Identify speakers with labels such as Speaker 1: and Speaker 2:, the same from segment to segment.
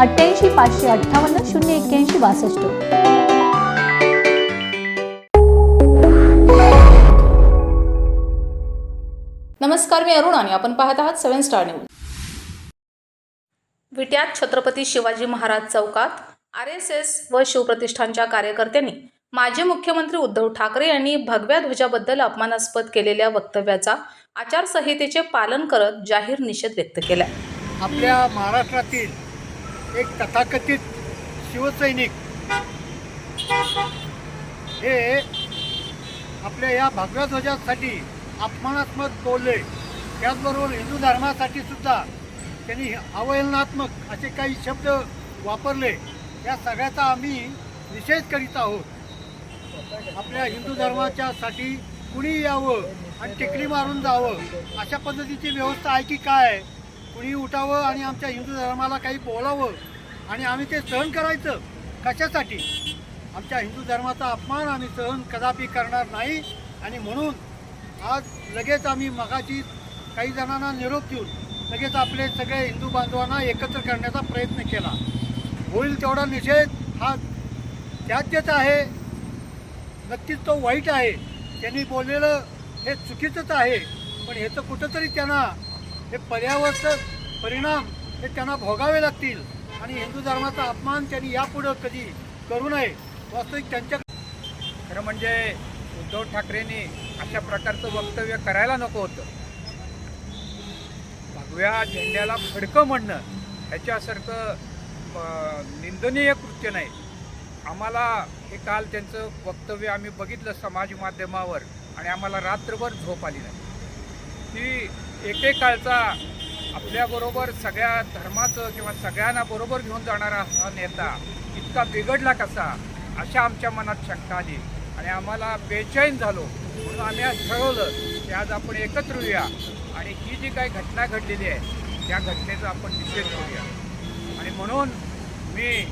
Speaker 1: अठ्ठ्याऐंशी पाचशे अठ्ठावन्न शून्य एक्क्याऐंशी बासष्ट.
Speaker 2: नमस्कार मी अरुण आणि आपण पाहत आहात सेवन स्टार न्यूज. विट्यात छत्रपती शिवाजी महाराज चौकात आर एस एस व शिवप्रतिष्ठानच्या कार्यकर्त्यांनी माजी मुख्यमंत्री उद्धव ठाकरे यांनी भगव्या ध्वजाबद्दल अपमानास्पद केलेल्या वक्तव्याचा आचारसंहितेचे पालन करत जाहीर निषेध व्यक्त केला
Speaker 3: आपल्या महाराष्ट्रातील एक तथाकथित शिवसैनिक. हे आपल्या या भगव्या ध्वजासाठी अपमानात्मक बोलले. त्याचबरोबर हिंदू धर्मासाठी सुद्धा त्यांनी अवहेलनात्मक असे काही शब्द वापरले. या सगळ्याचा आम्ही निषेध करीत आहोत. आपल्या हिंदू धर्माच्या साठी कुणी यावं आणि टिकली मारून जावं अशा पद्धतीची व्यवस्था आहे की काय? कुणी उठावं आणि आमच्या हिंदू धर्माला काही बोलावं आणि आम्ही ते सहन करायचं कशासाठी? आमच्या हिंदू धर्माचा अपमान आम्ही सहन कदापि करणार नाही आणि म्हणून आज लगेच आम्ही मगाची काही जणांना निरोप देऊन लगेच आपले सगळे हिंदू बांधवांना एकत्र करण्याचा प्रयत्न केला. होईल तेवढा निषेध हा त्याज्यच आहे. नक्कीच तो वाईट आहे. त्यांनी बोललेलं हे चुकीचंच आहे. पण ह्याचं कुठंतरी त्यांना हे पर्यावरचं परिणाम हे त्यांना भोगावे लागतील. आणि हिंदू धर्माचा अपमान त्यांनी यापुढं कधी करू नये वास्तविक त्यांच्या
Speaker 4: खरं म्हणजे उद्धव ठाकरेंनी अशा प्रकारचं वक्तव्य करायला नको होतं. भगव्या झेंड्याला फडकं म्हणणं ह्याच्यासारखं निंदनीय कृत्य नाही. आम्हाला हे काल त्यांचं वक्तव्य आम्ही बघितलं समाज माध्यमावर आणि आम्हाला रात्रभर झोप आली नाही. की एकेकाळचा आपल्याबरोबर सगळ्या धर्माचं किंवा सगळ्यांना बरोबर घेऊन जाणारा हा नेता इतका बिघडला कसा अशा आमच्या मनात शंका आली. आणि आम्हाला बेचैन झालो. म्हणून आम्ही आज ठरवलं की आज आपण एकत्र येऊया. आणि ही जी काही घटना घडलेली आहे त्या घटनेचा आपण निषेध करूया. आणि म्हणून मी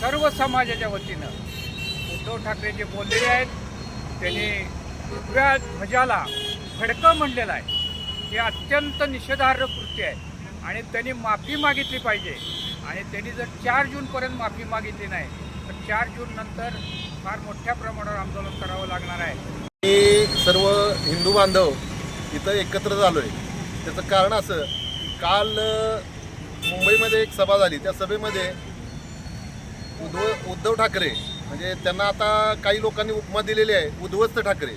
Speaker 4: सर्व समाजाच्या वतीनं उद्धव ठाकरे जे बोललेले आहेत. त्यांनी उभ्या ध्वजाला फडकं म्हणलेलं आहे. हे अत्यंत निषेधार्ह कृत्य आहे. आणि त्यांनी माफी मागितली पाहिजे. आणि त्यांनी जर चार जूनपर्यंत माफी मागितली नाही तर चार जून नंतर फार मोठ्या प्रमाणावर आंदोलन करावं लागणार आहे.
Speaker 5: मी सर्व हिंदू बांधव इथं एकत्र झालो आहे त्याचं कारण असं काल मुंबईमध्ये एक सभा झाली. त्या सभेमध्ये उद्धव उद्धव ठाकरे म्हणजे त्यांना आता काही लोकांनी उपमा दिलेली आहे उद्धवस्त ठाकरे.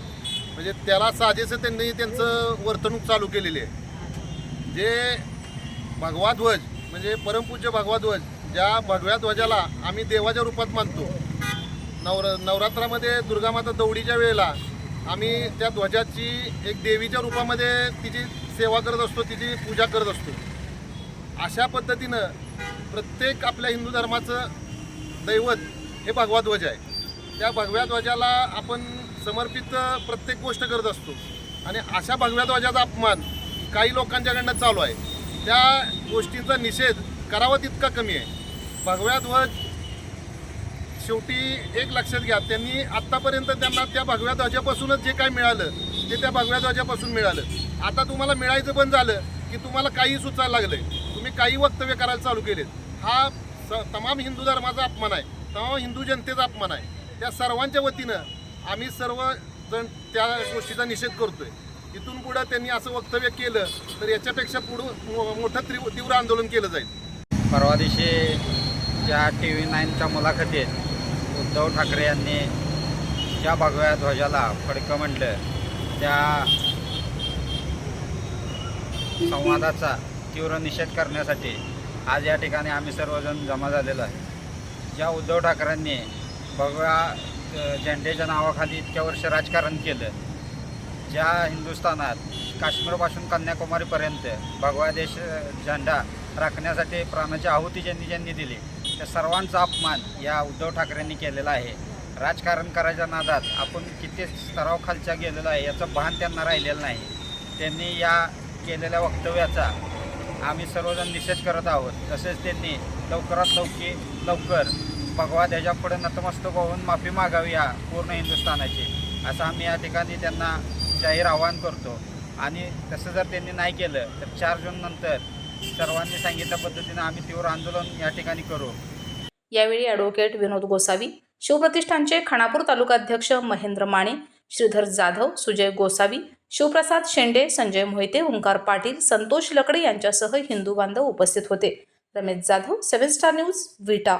Speaker 5: म्हणजे त्याला साजेसं त्यांनी त्यांचं वर्तणूक चालू केलेली आहे. जे भगवा ध्वज म्हणजे परमपूज्य भगवा ध्वज ज्या भगव्या ध्वजाला आम्ही देवाच्या रूपात मानतो. नवर नवरात्रामध्ये दुर्गामाता दौडीच्या वेळेला आम्ही त्या ध्वजाची एक देवीच्या रूपामध्ये तिची सेवा करत असतो तिची पूजा करत असतो. अशा पद्धतीनं प्रत्येक आपल्या हिंदू धर्माचं दैवत हे भगवा ध्वज आहे. त्या भगव्या ध्वजाला आपण समर्पित प्रत्येक गोष्ट करत असतो. आणि अशा भगव्या ध्वजाचा अपमान काही लोकांच्याकडनं चालू आहे. त्या गोष्टींचा निषेध करावा तितका कमी आहे. भगव्या ध्वज शेवटी एक लक्षात घ्या त्यांनी आत्तापर्यंत त्यांना त्या भगव्या ध्वजापासूनच जे काय मिळालं ते त्या भगव्या ध्वजापासून मिळालं. आता तुम्हाला मिळायचं पण झालं की तुम्हाला काही सुचायला लागलं तुम्ही काही वक्तव्य करायला चालू केलेत. हा स तमाम हिंदू धर्माचा अपमान आहे. तमाम हिंदू जनतेचा अपमान आहे. त्या सर्वांच्या वतीनं आम्ही सर्व जण त्या गोष्टीचा निषेध करतोय. इथून पुढं त्यांनी असं वक्तव्य केलं तर याच्यापेक्षा पुढं मो- मोठं तीव्र तीव्र आंदोलन केलं जाईल.
Speaker 6: परवा दिवशी ज्या टी व्ही नाईनच्या मुलाखतीत उद्धव ठाकरे यांनी ज्या भगव्या ध्वजाला फडकं म्हटलं त्या संवादाचा तीव्र निषेध करण्यासाठी आज या ठिकाणी आम्ही सर्वजण जमा झालेलो आहे. ज्या उद्धव ठाकरेंनी भगव्या झेंडेच्या नावाखाली इतक्या वर्ष राजकारण केलं. ज्या हिंदुस्थानात काश्मीरपासून कन्याकुमारीपर्यंत भगवा देश झेंडा राखण्यासाठी प्राणाची आहुती ज्यांनी ज्यांनी दिली त्या सर्वांचा अपमान या उद्धव ठाकरेंनी केलेला आहे. राजकारण करायच्या नादात आपण किती स्तरावखालच्या गेलेलो आहे याचं भान त्यांना राहिलेलं नाही. त्यांनी या केलेल्या वक्तव्याचा आम्ही सर्वजण निषेध करत आहोत. तसेच त्यांनी लवकरात लवकी लवकर भगवा ध्याच्यापुढे नतमस्तक होऊन माफी मागावी या पूर्ण हिंदुस्थानाची. असं आम्ही या ठिकाणी त्यांना जाहीर आवाहन करतो. आणि तसं जर त्यांनी नाही केलं तर चार जून नंतर सर्वांनी सांगितल्या पद्धतीनं आम्ही तीव्र आंदोलन या ठिकाणी करू.
Speaker 2: यावेळी ॲडव्होकेट विनोद गोसावी शिवप्रतिष्ठानचे खानापूर तालुका अध्यक्ष महेंद्र माने श्रीधर जाधव सुजय गोसावी शिवप्रसाद शेंडे संजय मोहिते ओंकार पाटील संतोष लकडे यांच्यासह हिंदू बांधव उपस्थित होते. Ramesh Jadhav seven star news Vita.